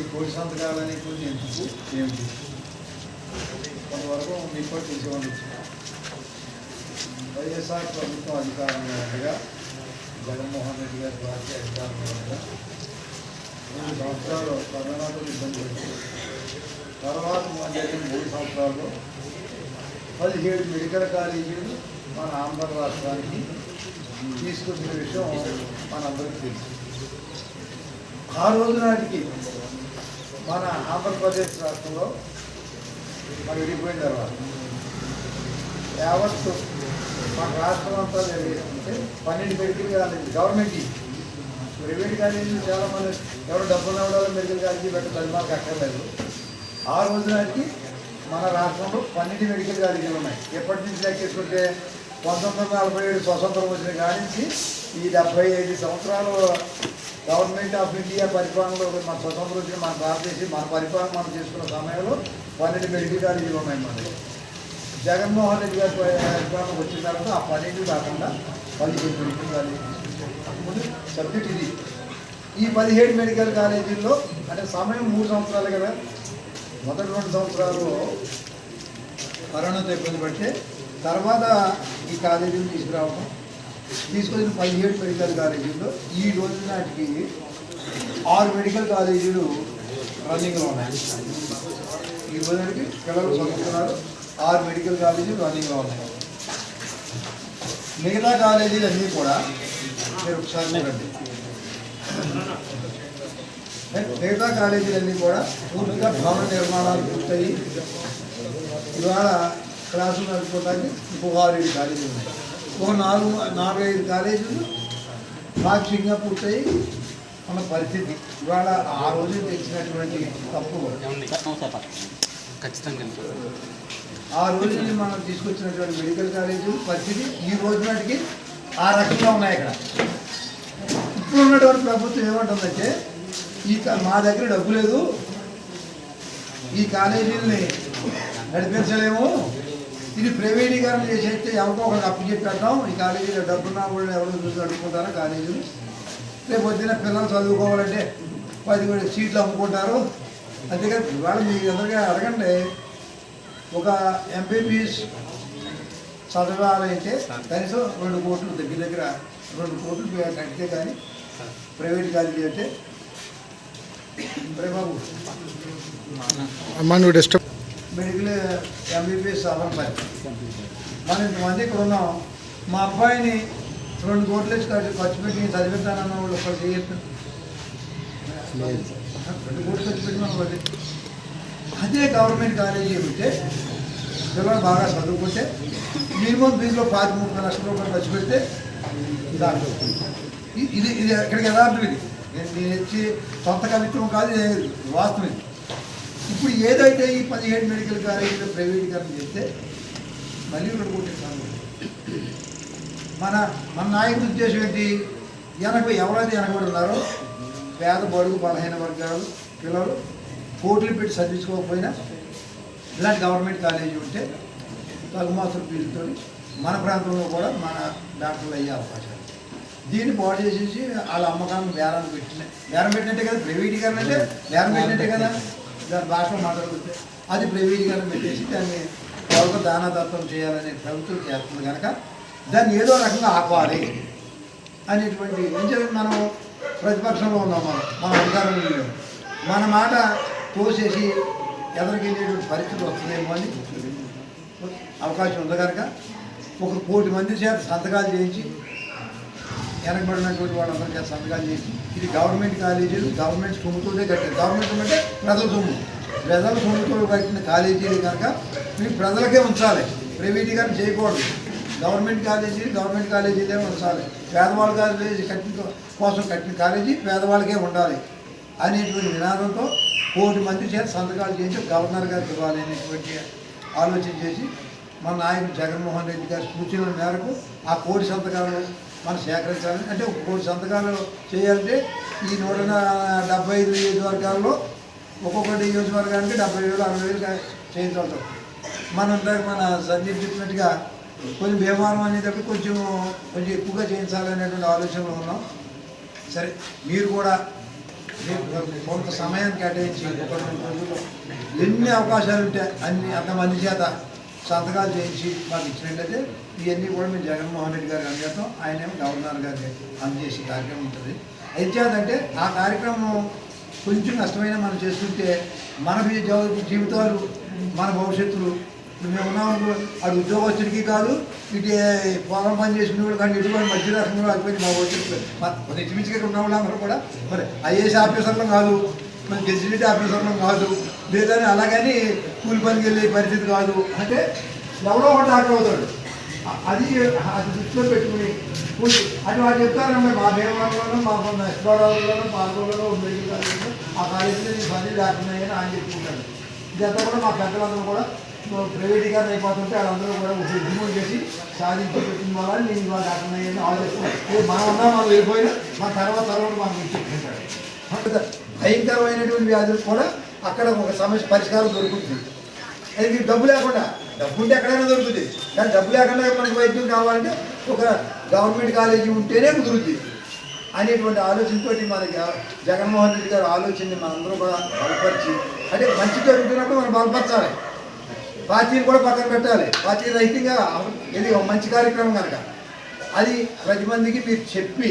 ఈ కోటి సంతకాలని కొన్ని ఎందుకు ఏమిటి కొంతవరకు మీకు కూడా తెలిసి ఉండొచ్చు వైఎస్ఆర్ ప్రభుత్వం అధికారంలో ఉండగా జగన్మోహన్ రెడ్డి గారి పార్టీ అధికారంలో ఉండగా రెండు సంవత్సరాలు కరోనాతో ఇబ్బంది పడింది. తర్వాత జరిగిన మూడు సంవత్సరాల్లో పదిహేడు మెడికల్ కాలేజీలు మన ఆంధ్ర రాష్ట్రానికి తీసుకొచ్చిన విషయం మనందరికీ తెలుసు. ఆ రోజు నాటికి మన ఆంధ్రప్రదేశ్ రాష్ట్రంలో మరి విడిపోయిన తర్వాత యావత్ మన రాష్ట్రం అంతా జరిగేదంటే పన్నెండు మెడికల్ కాలేజీ గవర్నమెంట్ ప్రైవేట్ కాలేజీలు చాలా మంది ఎవరు డబ్బులు ఇవ్వడం మెడికల్ కాలేజీ పెట్టాలి మాకు అక్కర్లేదు. ఆ రోజునాటికి మన రాష్ట్రంలో పన్నెండు మెడికల్ కాలేజీలు ఉన్నాయి. ఎప్పటి నుంచి లెక్కేసుకుంటే పంతొమ్మిది వందల నలభై ఏడు స్వతంత్రం వచ్చిన కాడి నుంచి ఈ డెబ్బై ఐదు సంవత్సరాలు గవర్నమెంట్ ఆఫ్ ఇండియా పరిపాలనలో మన స్వతంత్ర వచ్చిన మన భారతదేశం మన పరిపాలన మనం చేసుకున్న సమయంలో పన్నెండు మెడికల్ కాలేజీలు ఉన్నాయి మన జగన్మోహన్ రెడ్డి గారి పరిపాలన వచ్చిన తర్వాత ఆ పన్నెండు కాకుండా పదిహేడు మెడికల్ కాలేజీలు సబ్జెక్ట్ ఇది. ఈ పదిహేడు మెడికల్ కాలేజీల్లో అంటే సమయం మూడు సంవత్సరాలు కదా. మొదటి రెండు సంవత్సరాలు కరోనాతో ఇబ్బంది పడితే తర్వాత ఈ కాలేజీలు తీసుకురావడం తీసుకొచ్చిన పదిహేడు మెడికల్ కాలేజీల్లో ఈ రోజు నాటికి ఆరు మెడికల్ కాలేజీలు రన్నింగ్లో ఉన్నాయి. ఈ రోజు పిల్లలు చదువుతున్నారు? ఆరు మెడికల్ కాలేజీలు రన్నింగ్లో ఉన్నాయి. మిగతా కాలేజీలు అన్నీ కూడా మీరు ఒకసారి చూడండి. మిగతా కాలేజీలన్నీ కూడా పూర్తిగా భవన నిర్మాణాలు పూర్తయి. ఇవాళ క్లాసులు నడుపుకోవడానికి ఇంకొక ఆరు ఏడు కాలేజీలు ఉన్నాయి. ఒక నాలుగు నాలుగైదు కాలేజీలు. పాక్షికంగా పూర్తయి మన పరిస్థితి. ఇవాళ ఆ రోజు తెచ్చినటువంటి తప్పు. ఖచ్చితంగా. ఆ రోజు మనం తీసుకొచ్చినటువంటి మెడికల్ కాలేజీలు పరిస్థితి ఈ రోజు నాటికి ఆ రకంగా ఉన్నాయి ఇక్కడ. ఇప్పుడు ఉన్నటువంటి ప్రభుత్వం ఏమంటుందంటే ఈ మా దగ్గర డబ్బు లేదు. ఈ కాలేజీలని నడిపించలేము. ఇది ప్రైవేటీకరణ చేసేస్తే ఎవరికో ఒకటి అప్పు చెప్పేద్దాం. ఈ కాలేజీలో డబ్బున్న వాళ్ళు ఎవరు చూసి నడుపుకుంటారో కాలేజీలు? రేపు పొద్దున్న పిల్లలు చదువుకోవాలంటే పది కూడా సీట్లు అమ్ముకుంటారు. అందుకని ఇవాళ మీకు ఎదురుగా అడగండి. ఒక ఎంబీబీఎస్ చదవాలంటే కనీసం రెండు కోట్లు దగ్గర దగ్గర రెండు కోట్లు కట్టితే కానీ ప్రైవేట్ కాలేజీ అంటే ప్రేమాబు అమ్మా డిస్టర్బ్ మెడికల్ ఎంబీబీఎస్ అవ్వడం పని మనం ఇంతమంది ఇక్కడ ఉన్నాం. మా అబ్బాయిని రెండు కోట్లు వేసి ఖర్చు ఖర్చు పెట్టి చదివిస్తానన్న వాళ్ళు ఒకటి చేయొచ్చు రెండు కోట్లు ఖర్చు పెట్టి అదే గవర్నమెంట్ కాలేజీ ఉంటే పిల్లలు బాగా చదువుకుంటే మినిమం ఫీజులో పాతి ముప్పై లక్షల రూపాయలు ఖర్చు పెడితే దాంట్లో ఇది ఇది ఎక్కడికి ఎలా ఇది నేను నేను ఇచ్చి సొంత కవిత్వం కాదు వాస్తవం ఇది. ఇప్పుడు ఏదైతే ఈ పదిహేడు మెడికల్ కాలేజీలు ప్రైవేటీకరణ చేస్తే మళ్ళీ రెండు కోట్లు మన మన నాయకుడి ఉద్దేశం ఏంటి? వెనక ఎవరైతే వెనకబడి ఉన్నారో పేద బడుగు బలహీన వర్గాలు పిల్లలు కోట్లు పెట్టి చదివించుకోకపోయినా ఇలాంటి గవర్నమెంట్ కాలేజీ ఉంటే తగుమాసులు పీలుతో మన ప్రాంతంలో కూడా మన డాక్టర్లు అయ్యే అవకాశాలు దీన్ని బాగు చేసేసి వాళ్ళ అమ్మకాలను బేరాన్ని పెట్టిన బేరం పెట్టినట్టే కదా? ప్రైవేటీకరణ అంటే బేరం పెట్టినట్టే కదా? దాని భాషలో మాట్లాడుకుంటే అది ప్రైవేటీకరణ పెట్టేసి దాన్ని ఎవరికి దానదత్వం చేయాలనే ప్రభుత్వం చేస్తుంది కనుక దాన్ని ఏదో రకంగా ఆపాలి అనేటువంటి ఏం మనం? ప్రతిపక్షంలో ఉన్నాం మనం. మన అధికారంలో లేవు మన మాట తోసేసి ఎదరికెళ్ళేటువంటి పరిస్థితి వస్తుందేమో అని అవకాశం ఉంది కనుక ఒక కోటి మంది చేత సంతకాలు చేయించి వెనకబడినటువంటి వాళ్ళందరికీ సంతకాలు చేసి ఇది గవర్నమెంట్ కాలేజీలు గవర్నమెంట్ సొమ్ముతోనే కట్టారు. గవర్నమెంట్ అంటే ప్రజల సొమ్ము. ప్రజల సొమ్ముతో కట్టిన కాలేజీలు కనుక మీరు ప్రజలకే ఉంచాలి. ప్రైవేటీకరణ చేయకూడదు. గవర్నమెంట్ కాలేజీలు గవర్నమెంట్ కాలేజీలే ఉంచాలి. పేదవాళ్ళ కాలేజీ కట్టిన కోసం కట్టిన కాలేజీ పేదవాళ్ళకే ఉండాలి అనేటువంటి నినాదంతో కోటి మంది చేత సంతకాలు చేసి గవర్నర్ గారికి ఇవ్వాలి అనేటువంటి ఆలోచన చేసి మన నాయకుడు జగన్మోహన్ రెడ్డి గారి సూచనల మేరకు ఆ కోటి సంతకాలను మనం సేకరించాలని అంటే ఒక కోటి సంతకాలు చేయాలంటే ఈ నూట డెబ్బై ఐదు నియోజకవర్గాల్లో ఒక్కొక్క నియోజకవర్గానికి డెబ్బై వేలు అరవై వేలు కా- చేయించాలి మనం మన సందీప్ చెప్పినట్టుగా కొంచెం భీమారం అనేటప్పుడు కొంచెం కొంచెం ఎక్కువగా చేయించాలనేటువంటి ఆలోచనలో ఉన్నాం. సరే మీరు కూడా కొంత సమయాన్ని కేటాయించి ఒక రెండు రోజుల్లో ఎన్ని అవకాశాలు ఉంటే అన్ని అంతమంది చేత సంతకాలు చేయించి మాకు ఇచ్చినట్లయితే ఇవన్నీ కూడా మేము జగన్మోహన్ రెడ్డి గారికి అందజేస్తాం ఆయన గవర్నర్ గారికి అందజేసే కార్యక్రమం ఉంటుంది. అయితే ఆ కార్యక్రమం కొంచెం కష్టమైన మనం చేస్తుంటే మన జీవితాలు మన భవిష్యత్తులు ఇప్పుడు మేము ఉన్నాం అటు ఉద్యోగస్తుడికి కాదు ఇటు పొలం పని చేసిన వాళ్ళు కానీ ఇటువంటి మధ్య రకంలో అయిపోయింది మా భవిష్యత్తు. ఇచ్చిమిచ్చిగా ఉన్న వాళ్ళందరూ కూడా మరి ఐఏఎస్ ఆఫీసర్లు కాదు మరి గెజిటెడ్ ఆఫీసర్లు కాదు లేదని అలాగని కూలి పనికి వెళ్ళే పరిస్థితి కాదు. అంటే ఎవరో ఒకటి డాక్టర్ అవుతాడు. అది అది దృష్టిలో పెట్టుకుని కూలి అది వాళ్ళు చెప్తారమ్మా మా భీమవరంలోనూ మా ఎస్బారావులోనూ పాల్గొనలో మెడికల్ కాలేజీలో ఆ కాలేజీలో ఈ పని లేకున్నాయని ఆయన చెప్పుకుంటాడు ఇదంతా కూడా మా పెద్దలందరూ కూడా ప్రైవేట్గా అయిపోతుంటే వాళ్ళందరూ కూడా ఒక ఉద్యమం చేసి సాధించి పెట్టిన వల్ల నేను ఇవాళ లేకున్నాయని ఆలోచిస్తున్నాను. మనం ఉన్నా మనం వెళ్ళిపోయినా మన తర్వాత తర్వాత చెప్పుకుంటారు? ఇచ్చేసుకుంటాడు భయంకరమైనటువంటి వ్యాధులు కూడా అక్కడ ఒక సమస్య పరిష్కారం దొరుకుతుంది. అది డబ్బు లేకుండా డబ్బు ఉంటే ఎక్కడైనా దొరుకుతుంది కానీ డబ్బు లేకుండా మనకి వైద్యం కావాలంటే ఒక గవర్నమెంట్ కాలేజీ ఉంటేనే కుదురుద్ది. అనేటువంటి ఆలోచనతోటి మనకి జగన్మోహన్ రెడ్డి గారు ఆలోచనని మనందరూ కూడా బలపరిచి అంటే మంచి జరుగుతున్నప్పుడు మనం బలపరచాలి. పార్టీని కూడా పక్కన పెట్టాలి. పార్టీ రహితంగా ఇది ఒక మంచి కార్యక్రమం కనుక. అది ప్రతి మందికి మీరు చెప్పి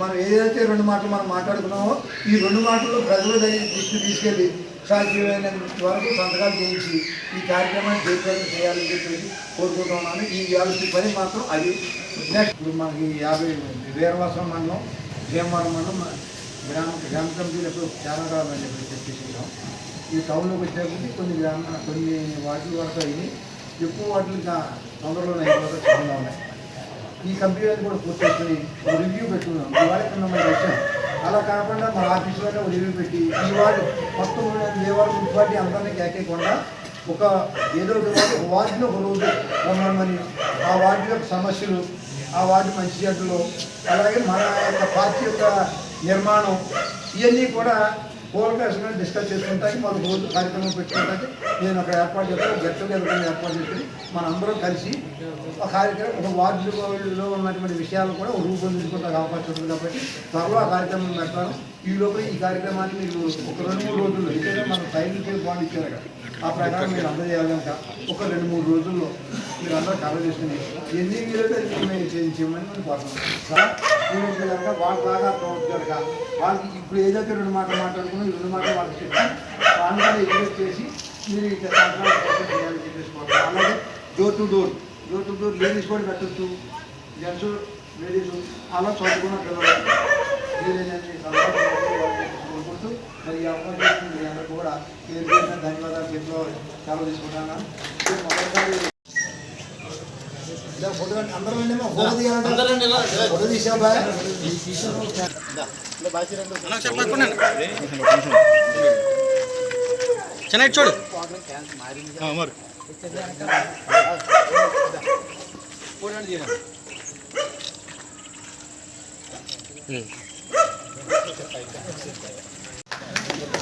మనం ఏదైతే రెండు మాటలు మనం మాట్లాడుకున్నామో ఈ రెండు మాటలు ప్రజల దృష్టి తీసుకెళ్ళి సాధ్యమైన వరకు సంతకాలు చేయించి ఈ కార్యక్రమాన్ని జయప్రదం చేయాలని చెప్పేసి కోరుకుంటున్నాను ఈ వ్యాధి పని మాత్రం అది నెక్స్ట్ ఇప్పుడు మనకి యాభై వీరవాసం మండలం భీమవరం మండలం గ్రామ గ్రామ కమిటీలకు చాలా కావాలని చెప్పి చెప్పేసినాం ఈ టౌన్లోకి వచ్చేప్పటికి కొన్ని గ్రామ కొన్ని వాటి వరకు అయ్యి ఎక్కువ వాటిని ఇంకా తొందరలోనే అయిపోతే చాలా ఉన్నాయి. ఈ కంపెనీలను కూడా పూర్తి చేసుకుని రివ్యూ పెట్టుకున్నాం. ఈ వాడికి ఉన్న వచ్చాం అలా కాకుండా మన ఆఫీసులోనే ఉదయం పెట్టి ఈ వార్డు మొత్తం ఏ వార్డు మున్సిపాలిటీ అందరినీ కేకేయకుండా ఒక ఏదో ఒక వార్డు ఒక వార్డులో ఒక రోజు రమ్మని ఆ వార్డు యొక్క సమస్యలు ఆ వార్డు మంచి చెడ్డలు అలాగే మన యొక్క పార్టీ యొక్క నిర్మాణం ఇవన్నీ కూడా కోఆర్డినేషన్ అసలు డిస్కస్ చేసుకుంటానికి మన రోజు కార్యక్రమం పెట్టుకుంటానికి నేను ఒక ఏర్పాటు చేస్తాను గెట్ టుగెదర్ ఏర్పాటు చేసుకుని మనందరం కలిసి ఒక కార్యక్రమం ఒక వార్డులో ఉన్నటువంటి విషయాలు కూడా రూపొందించుకుంటే అవకాశం ఉంది కాబట్టి త్వరలో ఆ కార్యక్రమం పెడతాను. ఈ లోపల ఈ కార్యక్రమాన్ని మీరు ఒక రెండు మూడు రోజుల్లో ఎందుకంటే మనం టైం చేసి బాండ్ ఇచ్చారు కదా. ఆ ప్రకారం మీరు అందజేయాలి కనుక ఒక రెండు మూడు రోజుల్లో మీరు అందరూ కవర్ చేసుకుని ఎన్ని వీలైతే మేము చేయించమని మనం కోరుతున్నాం సార్ వీలైతే కనుక వాళ్ళు బాగా అర్థమవుతుంది కనుక వాళ్ళకి ఇప్పుడు ఏదైతే రెండు మాటలు మాట్లాడుకున్నా రెండు మాటలు వాళ్ళకి చెప్పి వాళ్ళు కూడా ఎగ్రెస్ చేసి మీరు ఇట్లా చేయాలని చెప్పేసుకోవాలి అలాగే door to door door to door ladies కూడా పెట్టచ్చు జెంట్స్ లేడీస్ అలా చదువుకున్న పిల్లలు వీలైనన్ని కోరుకుంటూ మరి ఈ అవకాశం మీ అందరికీ కూడా పేరున ధన్యవాదాలు చెప్తూ సెలవు తీసుకుంటాను ఫోటో అందరం ఫోటో తీయాలంటే. ఫోటో తీసావా చెన్నై చూడు.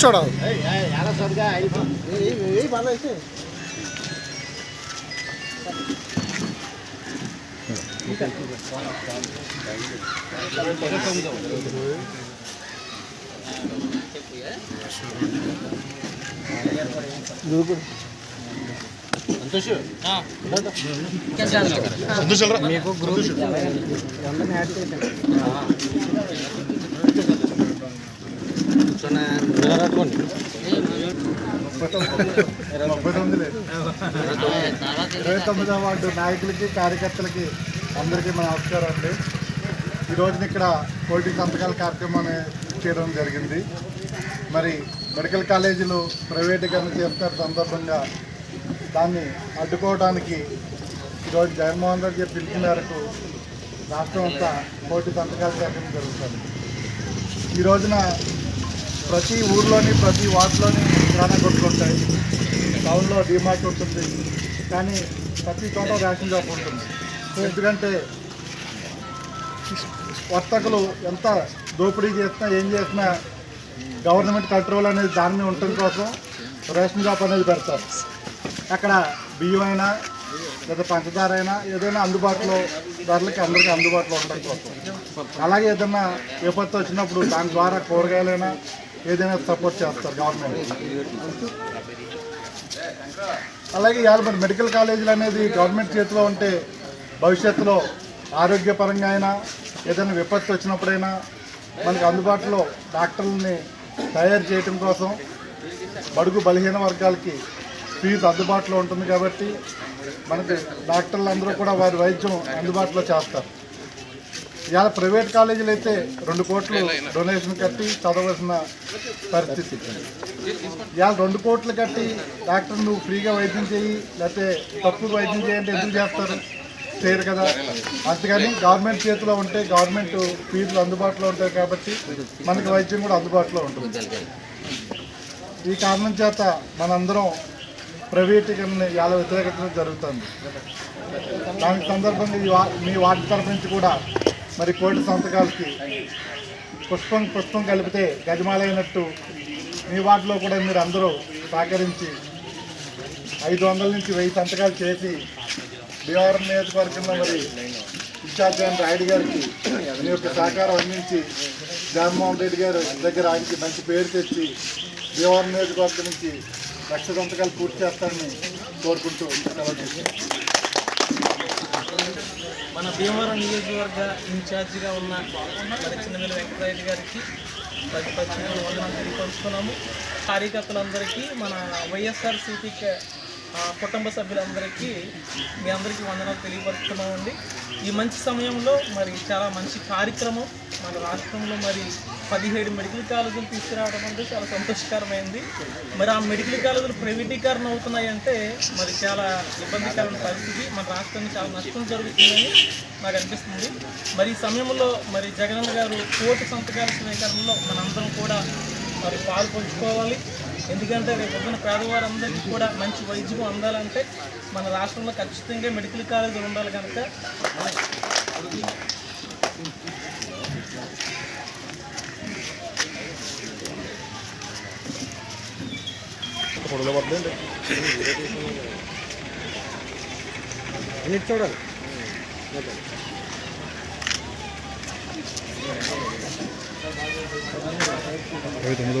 పడకండమ్మా చూడాలి ముప్పై తొమ్మిది ఇరవై తొమ్మిదవ వార్డు నాయకులకి కార్యకర్తలకి అందరికీ మన నమస్కారం అండి. ఈ రోజున ఇక్కడ కోటి సంతకాల కార్యక్రమాన్ని చేయడం జరిగింది. మరి మెడికల్ కాలేజీలు ప్రైవేటీకరణ చేస్తున్న సందర్భంగా దాన్ని అడ్డుకోవడానికి ఈరోజు జగన్మోహన్ రెడ్డి గారి పిలుపు మేరకు రాష్ట్రం అంతా కోటి సంతకాల సేకరణ జరుగుతుంది. ఈ రోజున ప్రతి ఊర్లోని ప్రతి వార్డులోని కిరాణా కొట్లు ఉంటాయి. టౌన్లో డిమార్ట్ ఉంటుంది. కానీ ప్రతి చోట రేషన్ షాప్ ఉంటుంది. ఎందుకంటే వర్తకులు ఎంత దోపిడీ చేసినా ఏం చేసినా గవర్నమెంట్ కంట్రోల్ అనేది దాని మీద ఉండటం కోసం రేషన్ షాప్ అనేది పెడతారు. అక్కడ బియ్యం అయినా లేదా పంచదార అయినా ఏదైనా అందుబాటులో ధరలకి అందరికీ అందుబాటులో ఉండడం కోసం. అలాగే ఏదైనా విపత్తు వచ్చినప్పుడు దాని ద్వారా కూరగాయలైనా ఏదైనా సపోర్ట్ చేస్తారు గవర్నమెంట్ అలాగే ఇవాళ మరి మెడికల్ కాలేజీలు అనేది గవర్నమెంట్ చేతిలో ఉంటే భవిష్యత్తులో ఆరోగ్యపరంగా అయినా ఏదైనా విపత్తు వచ్చినప్పుడైనా మనకు అందుబాటులో డాక్టర్లని తయారు చేయటం కోసం బడుగు బలహీన వర్గాలకి ఫీజు అందుబాటులో ఉంటుంది కాబట్టి మనకి డాక్టర్లు అందరూ కూడా వారి వైద్యం అందుబాటులో చేస్తారు. ఇవాళ ప్రైవేట్ కాలేజీలు అయితే రెండు కోట్లు డొనేషన్ కట్టి చదవలసిన పరిస్థితి. ఇవాళ రెండు కోట్లు కట్టి డాక్టర్ నువ్వు ఫ్రీగా వైద్యం చేయి లేకపోతే తక్కువ వైద్యం చేయంటే ఎందుకు చేస్తారు? చేయరు కదా. అందుకని గవర్నమెంట్ చేతిలో ఉంటే గవర్నమెంట్ ఫీజులు అందుబాటులో ఉంటాయి కాబట్టి మనకి వైద్యం కూడా అందుబాటులో ఉంటుంది. ఈ కారణం చేత మనందరం ప్రైవేటీకరణ ఇవాళ వ్యతిరేకత జరుగుతుంది. దానికి సందర్భంగా ఈ వా మీ వార్డు తరఫు నుంచి కూడా మరి కోటి సంతకాలకి పుష్పం పుష్పం కలిపితే గజమాలైనట్టు మీ వాటిలో కూడా మీరు అందరూ సహకరించి ఐదు వందల నుంచి వెయ్యి సంతకాలు చేసి భీమవరం నియోజకవర్గంలో మరి ఇన్ఛార్జ్ అయిన రాయుడు గారికి మీ యొక్క సహకారం అందించి జగన్మోహన్ రెడ్డి గారు దగ్గర ఆయనకి మంచి పేరు తెచ్చి భీమవరం నియోజకవర్గం నుంచి లక్ష సంతకాలు పూర్తి చేస్తానని కోరుకుంటూ సెలవు మన భీమవరం నియోజకవర్గ ఇన్ఛార్జిగా ఉన్న మరి చిన్నవేల వెంకటరెడ్డి గారికి ప్రతి పశ్చిమ వందనాలు తెలియపరుస్తున్నాము కార్యకర్తలందరికీ మన వైఎస్ఆర్సీపీ కుటుంబ సభ్యులందరికీ మీ అందరికీ వందనాలు తెలియపరుస్తున్నామండి. ఈ మంచి సమయంలో మరి చాలా మంచి కార్యక్రమం మన రాష్ట్రంలో మరి పదిహేడు మెడికల్ కాలేజీలు తీసుకురావడం అంటే చాలా సంతోషకరమైంది. మరి ఆ మెడికల్ కాలేజీలు ప్రైవేటీకరణ అవుతున్నాయంటే మరి చాలా ఇబ్బందికరమైన పరిస్థితి. మన రాష్ట్రానికి చాలా నష్టం జరుగుతుందని నాకు అనిపిస్తుంది. మరి ఈ సమయంలో మరి జగనన్న గారు కోటి సంతకాల స్వీకరణలో మనందరం కూడా మరి పాల్పంచుకోవాలి. ఎందుకంటే రేపు పొద్దున పేదవారందరికీ కూడా మంచి వైద్యం అందాలంటే మన రాష్ట్రంలో ఖచ్చితంగా మెడికల్ కాలేజీలు ఉండాలి కనుక. ఫోటోలో పడుతుంది అన్నిటి చూడాలి. ఇరవై తొమ్మిదో